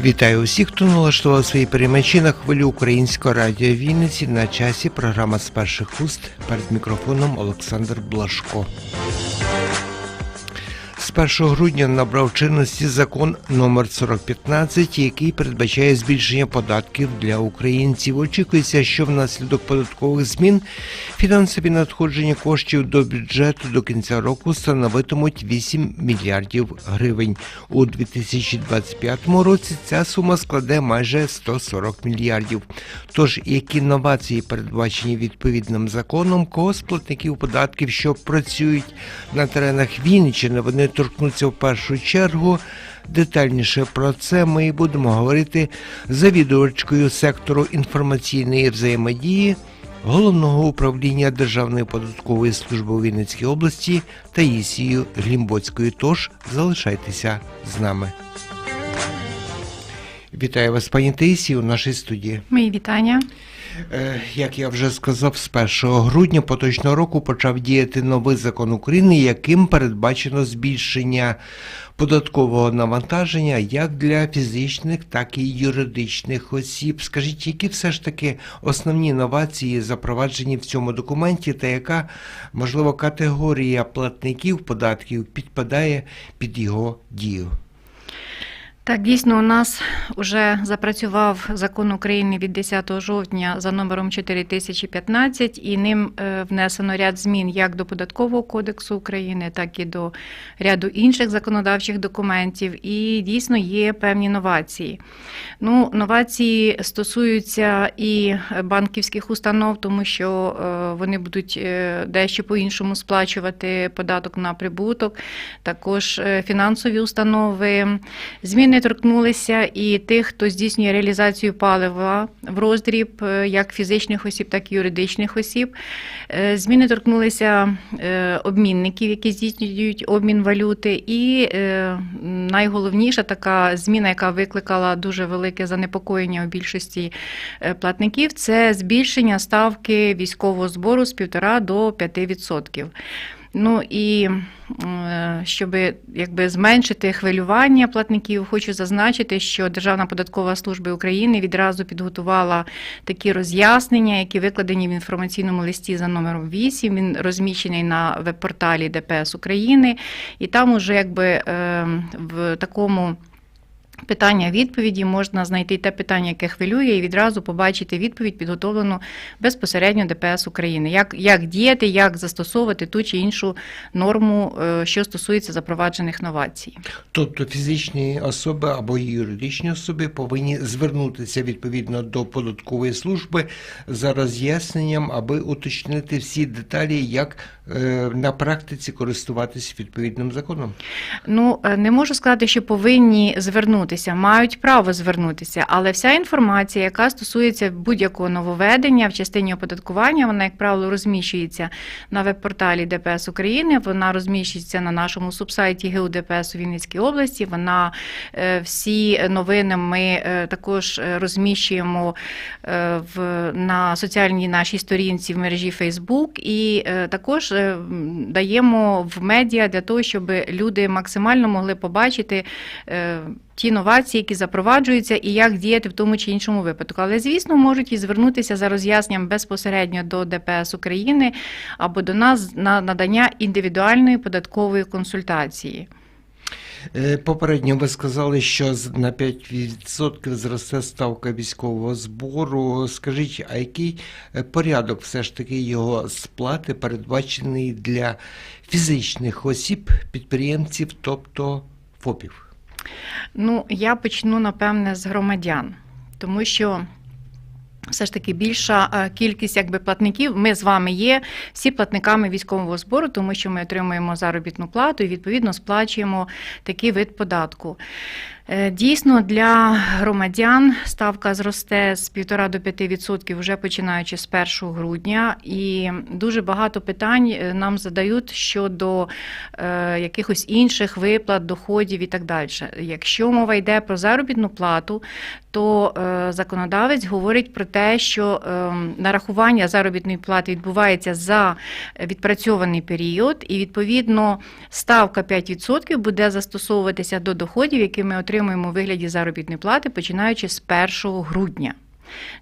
Вітаю усіх, хто налаштував свої перемачі на хвилю українського радіо Вінниці на часі. Програма з перших уст перед мікрофоном Олександр Блашко. З 1 грудня набрав чинності закон номер 4015, який передбачає збільшення податків для українців. Очікується, що внаслідок податкових змін фінансові надходження коштів до бюджету до кінця року становитимуть 8 мільярдів гривень. У 2025 році ця сума складе майже 140 мільярдів. Тож, які новації передбачені відповідним законом, кого з платників податків, що працюють на теренах Вінниччини, вони торкнуться в першу чергу. Детальніше про це ми і будемо говорити з завідувачкою сектору інформаційної взаємодії головного управління Державної податкової служби у Вінницькій області Таїсією Глімбоцькою. Тож залишайтеся з нами. Вітаю вас, пані Таїсі, у нашій студії. Мої вітання. Е, Як я вже сказав, з 1 грудня поточного року почав діяти новий закон України, яким передбачено збільшення податкового навантаження як для фізичних, так і юридичних осіб. Скажіть, які все ж таки основні новації запроваджені в цьому документі, та яка можливо категорія платників податків підпадає під його дію? Так, дійсно, у нас вже запрацював закон України від 10 жовтня за номером 4015, і ним е, внесено ряд змін як до податкового кодексу України, так і до ряду інших законодавчих документів. І дійсно є певні новації. Ну, новації стосуються і банківських установ, тому що е, вони будуть е, дещо по-іншому сплачувати податок на прибуток, також фінансові установи. Зміни торкнулися і тих, хто здійснює реалізацію палива в роздріб, е, як фізичних осіб, так і юридичних осіб. Е, Зміни торкнулися е, обмінників, які здійснюють обмін валюти. І найголовніша така зміна, яка викликала дуже велике занепокоєння у більшості платників, це збільшення ставки військового збору з 1,5 до 5%. Ну і е, щоб якби зменшити хвилювання платників, хочу зазначити, що Державна податкова служба України відразу підготувала такі роз'яснення, які викладені в інформаційному листі за номером 8. Він розміщений на веб-порталі ДПС України, і там уже якби е, в такому. Питання відповіді можна знайти те питання, яке хвилює, і відразу побачити відповідь, підготовлену безпосередньо ДПС України. Як, як діяти, як застосовувати ту чи іншу норму, е, що стосується запроваджених новацій. Тобто фізичні особи або юридичні особи повинні звернутися відповідно до податкової служби за роз'ясненням, аби уточнити всі деталі, як е, на практиці користуватися відповідним законом. Ну е, не можу сказати, що повинні звернутися, мають право звернутися, але вся інформація, яка стосується будь-якого нововведення в частині оподаткування, вона, як правило, розміщується на веб-порталі ДПС України. Вона розміщується на нашому субсайті ГУ ДПС у Вінницькій області. Вона е, всі новини ми е, також е, розміщуємо в на соціальній нашій сторінці в мережі Facebook і також даємо в медіа для того, щоб люди максимально могли побачити. Ті новації, які запроваджуються, і як діяти в тому чи іншому випадку. Але, звісно, можуть і звернутися за роз'ясненням безпосередньо до ДПС України або до нас на надання індивідуальної податкової консультації. Е, Попередньо ви сказали, що на 5% зросте ставка військового збору. Скажіть, а який е, порядок все ж таки його сплати передбачений для фізичних осіб, підприємців, тобто ФОПів? Ну, я почну напевне з громадян, тому що. Все ж таки більша е, кількість якби платників. Ми з вами є всі платниками військового збору, тому що ми отримуємо заробітну плату і відповідно сплачуємо такий вид податку. Е, Дійсно, для громадян ставка зросте з 1,5 до 5% вже починаючи з 1 грудня, і дуже багато питань е, нам задають щодо е, якихось інших виплат, доходів і так далі. Якщо мова йде про заробітну плату, то законодавець говорить про те, що е, нарахування заробітної плати відбувається за відпрацьований період, і відповідно ставка 5% буде застосовуватися до доходів, які ми отримуємо отримуємо у вигляді заробітної плати, починаючи з 1 грудня.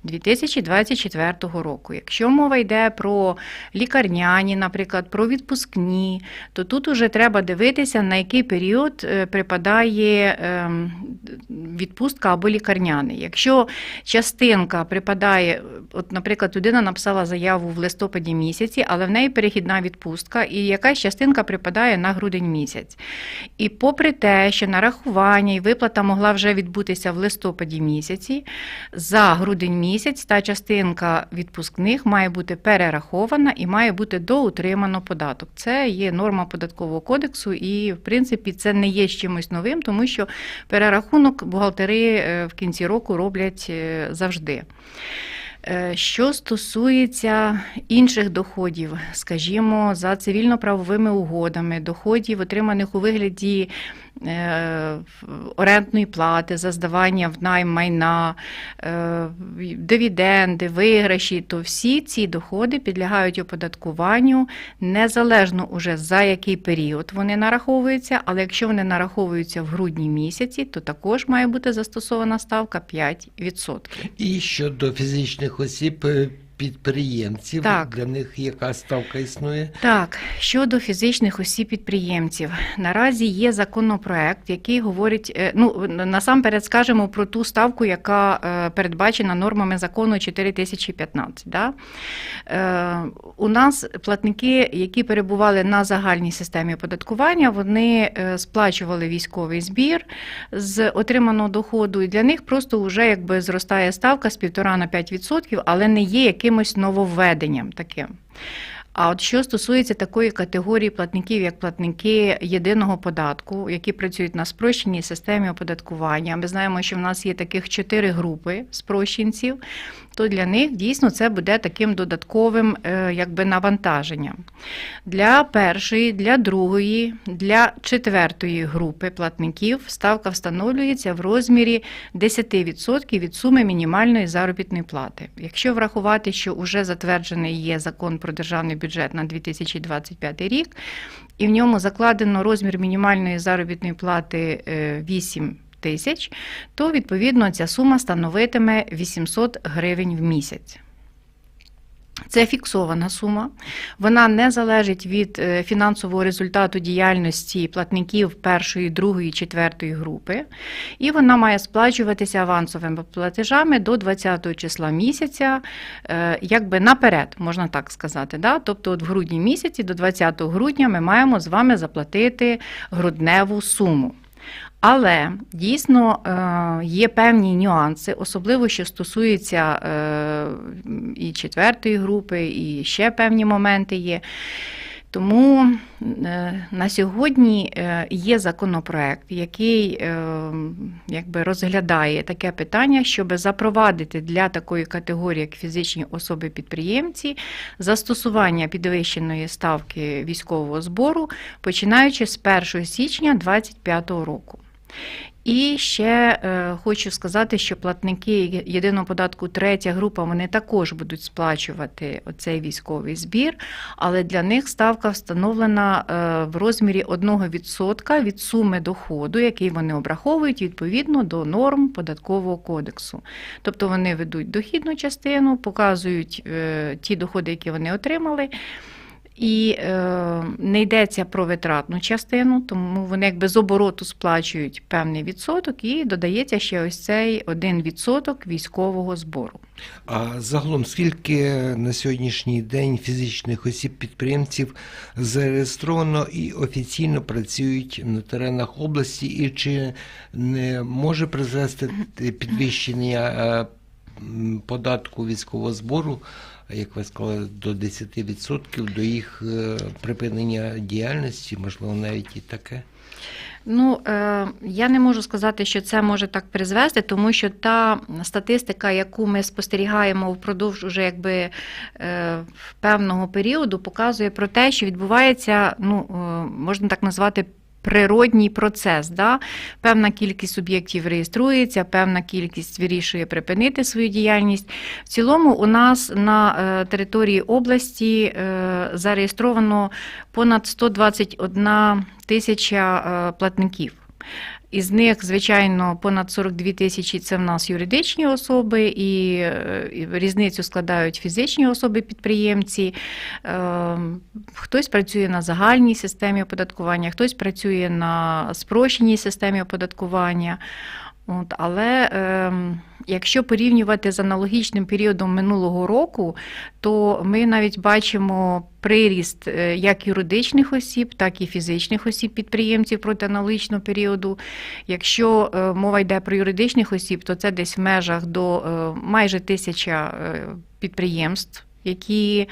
2024 року. Якщо мова йде про лікарняні, наприклад, про відпускні, то тут уже треба дивитися, на який період е, припадає ем, відпустка або лікарняний. Якщо частинка припадає, от, наприклад, людина написала заяву в листопаді місяці, але в неї перехідна відпустка, і якась частинка припадає на грудень місяць. І попри те, що нарахування і виплата могла вже відбутися в листопаді місяці, за грудень місяць та частинка відпускних має бути перерахована і має бути доутримано податок. Це є норма податкового кодексу, і в принципі це не є чимось новим, тому що перерахунок бухгалтери е, в кінці року роблять е, завжди. Е, Що стосується інших доходів, скажімо, за цивільно-правовими угодами, доходів, отриманих у вигляді орендної плати, за здавання в найм майна, е, дивіденди, виграші, то всі ці доходи підлягають оподаткуванню незалежно уже за який період вони нараховуються, але якщо вони нараховуються в грудні місяці, то також має бути застосована ставка 5%. І щодо фізичних осіб е, підприємців, Так. для них яка ставка існує? Так, щодо фізичних осіб-підприємців, наразі є законопроект, який говорить, е, ну насамперед скажемо про ту ставку, яка е, передбачена нормами закону 4015. Да? Е, У нас платники, які перебували на загальній системі оподаткування, вони сплачували військовий збір з отриманого доходу, і для них просто вже якби зростає ставка з 1,5 на 5%, але не є якимось нововведенням таким. А от що стосується такої категорії платників, як платники єдиного податку, які працюють на спрощеній системі оподаткування, ми знаємо, що в нас є таких чотири групи спрощенців, то для них дійсно це буде таким додатковим е, якби навантаженням. Для першої, для другої, для четвертої групи платників ставка встановлюється в розмірі 10% від суми мінімальної заробітної плати. Якщо врахувати, що вже затверджений є закон про державний бюджет на 2025 рік, і в ньому закладено розмір мінімальної заробітної плати е, 8 тисяч, то відповідно ця сума становитиме 800 гривень в місяць. Це фіксована сума. Вона не залежить від е, фінансового результату діяльності платників першої, другої, четвертої групи, і вона має сплачуватися авансовими платежами до 20 числа місяця, е, якби наперед, можна так сказати. Да? Тобто, от в грудні місяці до 20 грудня ми маємо з вами заплатити грудневу суму. Але дійсно е, є певні нюанси, особливо що стосується е, і четвертої групи, і ще певні моменти є. Тому е, на сьогодні е, є законопроект, який е, якби розглядає таке питання, щоб запровадити для такої категорії, як фізичні особи-підприємці, застосування підвищеної ставки військового збору, починаючи з 1 січня 2025 року. І ще е, хочу сказати, що платники єдиного податку третя група вони також будуть сплачувати оцей військовий збір, але для них ставка встановлена е, в розмірі 1% від суми доходу, який вони обраховують відповідно до норм податкового кодексу. Тобто вони ведуть дохідну частину, показують е, ті доходи, які вони отримали. І е, не йдеться про витратну частину, тому вони якби з обороту сплачують певний відсоток і додається ще ось цей один відсоток військового збору. А загалом, скільки на сьогоднішній день фізичних осіб-підприємців зареєстровано і офіційно працюють на теренах області, і чи не може призвести підвищення е, податку військового збору, як ви сказали, до 10% до їх е, припинення діяльності, можливо, навіть і таке? Ну, е, я не можу сказати, що це може так призвести, тому що та статистика, яку ми спостерігаємо впродовж уже якби е, певного періоду, показує про те, що відбувається, ну можна так назвати. Природній процес, да? певна кількість суб'єктів реєструється, певна кількість вирішує припинити свою діяльність. В цілому, у нас на е, території області е, зареєстровано понад 121 тисяча е, платників. Із них, звичайно, понад 42 тисячі це в нас юридичні особи, і е, різницю складають фізичні особи-підприємці. Е, Хтось працює на загальній системі оподаткування, хтось працює на спрощеній системі оподаткування. От, але е, якщо порівнювати з аналогічним періодом минулого року, то ми навіть бачимо приріст е, як юридичних осіб, так і фізичних осіб підприємців проти аналогічного періоду. Якщо е, мова йде про юридичних осіб, то це десь в межах до е, майже тисяча е, підприємств, які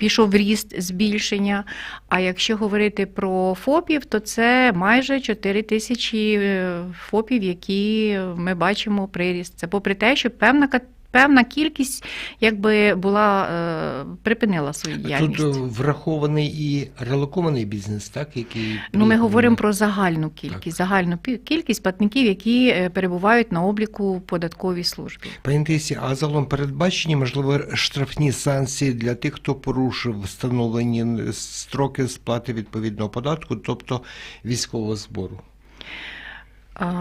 пішов ріст збільшення. А якщо говорити про ФОПів, то це майже 4 тисячі е, ФОПів, які ми бачимо приріст. Це попри те, що певна кат- Певна кількість якби була е, припинила свою діяльність. Тут е, врахований і релокований бізнес, так який Ну, ми говоримо про загальну кількість, загальну кількість платників, які е, перебувають на обліку податковій службі. Пані Тисі, а загалом передбачені можливо штрафні санкції для тих, хто порушив встановлені строки сплати відповідного податку, тобто військового збору.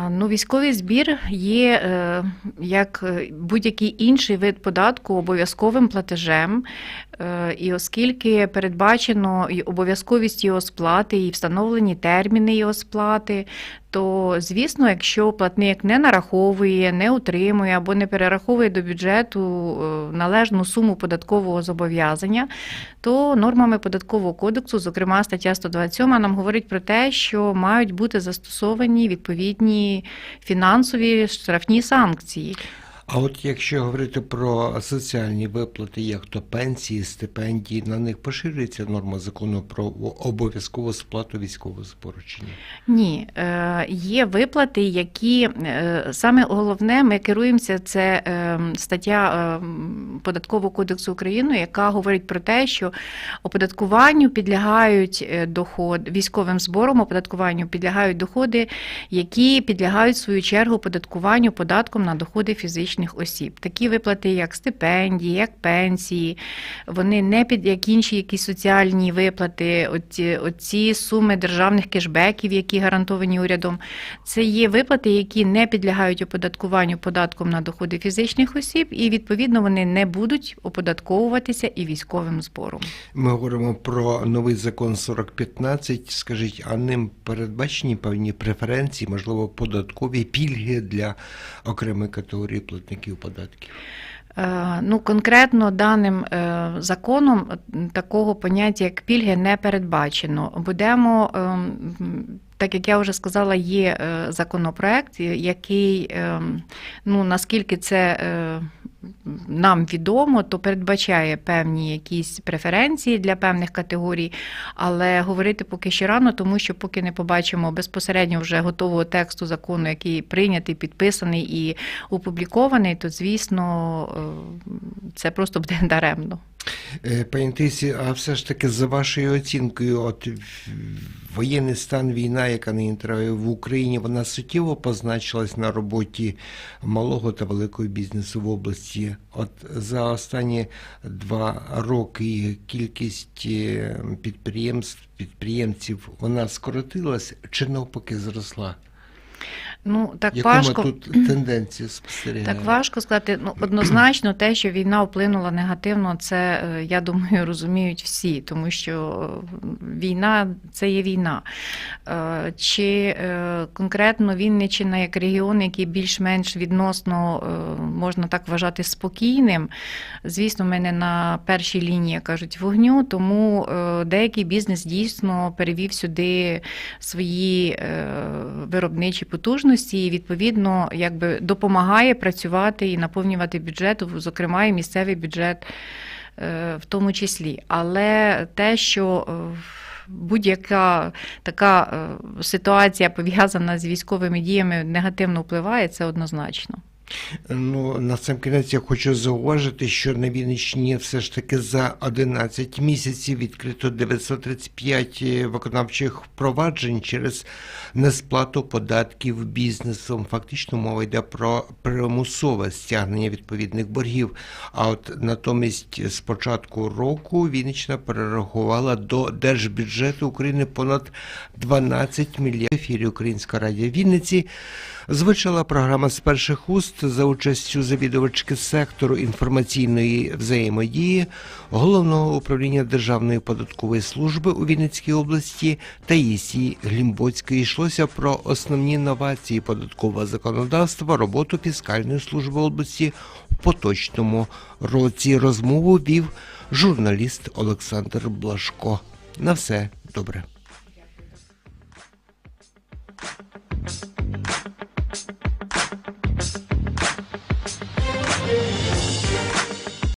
Ну, військовий збір є е, як е, будь-який інший вид податку обов'язковим платежем, Е, і оскільки передбачено і обов'язковість його сплати, і встановлені терміни його сплати, то звісно, якщо платник не нараховує, не утримує або не перераховує до бюджету е, належну суму податкового зобов'язання, то нормами податкового кодексу, зокрема стаття 127, нам говорить про те, що мають бути застосовані відповідні фінансові штрафні санкції. А от якщо говорити про соціальні виплати, як то пенсії, стипендії, на них поширюється норма закону про обов'язкову сплату військового чи ні? Е, є виплати, які е, саме головне, ми керуємося. Це е, стаття Податкового кодексу України, яка говорить про те, що оподаткуванню підлягають доход військовим збором, оподаткуванню підлягають доходи, які підлягають в свою чергу оподаткуванню податком на доходи фізичних осіб. Такі виплати, як стипендії, як пенсії, вони не під як інші якісь соціальні виплати, оці, оці суми державних кешбеків, які гарантовані урядом. Це є виплати, які не підлягають оподаткуванню податком на доходи фізичних осіб, і відповідно вони не будуть оподатковуватися і військовим збором. Ми говоримо про новий закон 4015. Скажіть, а ним передбачені певні преференції, можливо, податкові пільги для окремої категорії платників податків? Е, Ну, конкретно даним е, законом е, такого поняття, як пільги, не передбачено. Будемо, так як я вже сказала, є законопроект, який, ну наскільки це нам відомо, то передбачає певні якісь преференції для певних категорій, але говорити поки що рано, тому що поки не побачимо безпосередньо вже готового тексту закону, який прийнятий, підписаний і опублікований, то звісно е, це просто буде даремно. Е, Пані Тисі, а все ж таки за вашою оцінкою, от воєнний стан, війна, яка нині триває в Україні, вона суттєво позначилась на роботі малого та великого бізнесу в області. От за останні два роки кількість е, підприємств, підприємців вона скоротилась чи навпаки зросла? Ну так Яку важко. тут тенденцію спостерігаємо? Так важко сказати. Ну однозначно, те, що війна вплинула негативно, це е, я думаю, розуміють всі, тому що е, війна це є війна. Е, Чи конкретно Вінниччина як регіон, який більш-менш відносно можна так вважати спокійним. Звісно, ми не на першій лінії як кажуть вогню, тому деякий бізнес дійсно перевів сюди свої виробничі потужності і відповідно якби допомагає працювати і наповнювати бюджет, зокрема і місцевий бюджет е, в тому числі. Але те, що е, будь-яка така е, ситуація пов'язана з військовими діями негативно впливає, це однозначно. Ну, на сам кінець я хочу зауважити, що на Вінниччині все ж таки за 11 місяців відкрито 935 виконавчих впроваджень через несплату податків бізнесом. Фактично мова йде про примусове стягнення відповідних боргів. А от натомість з початку року Вінниччина перерахувала до держбюджету України понад 12 мільярдів. Ефірі Українська радіо Вінниці звучала програма з перших уст за участю завідувачки сектору інформаційної взаємодії головного управління Державної податкової служби у Вінницькій області Таїсії Глімбоцької йшлося про основні новації податкового законодавства, роботу фіскальної служби області у поточному році. Розмову вів журналіст Олександр Блашко. На все добре. thank you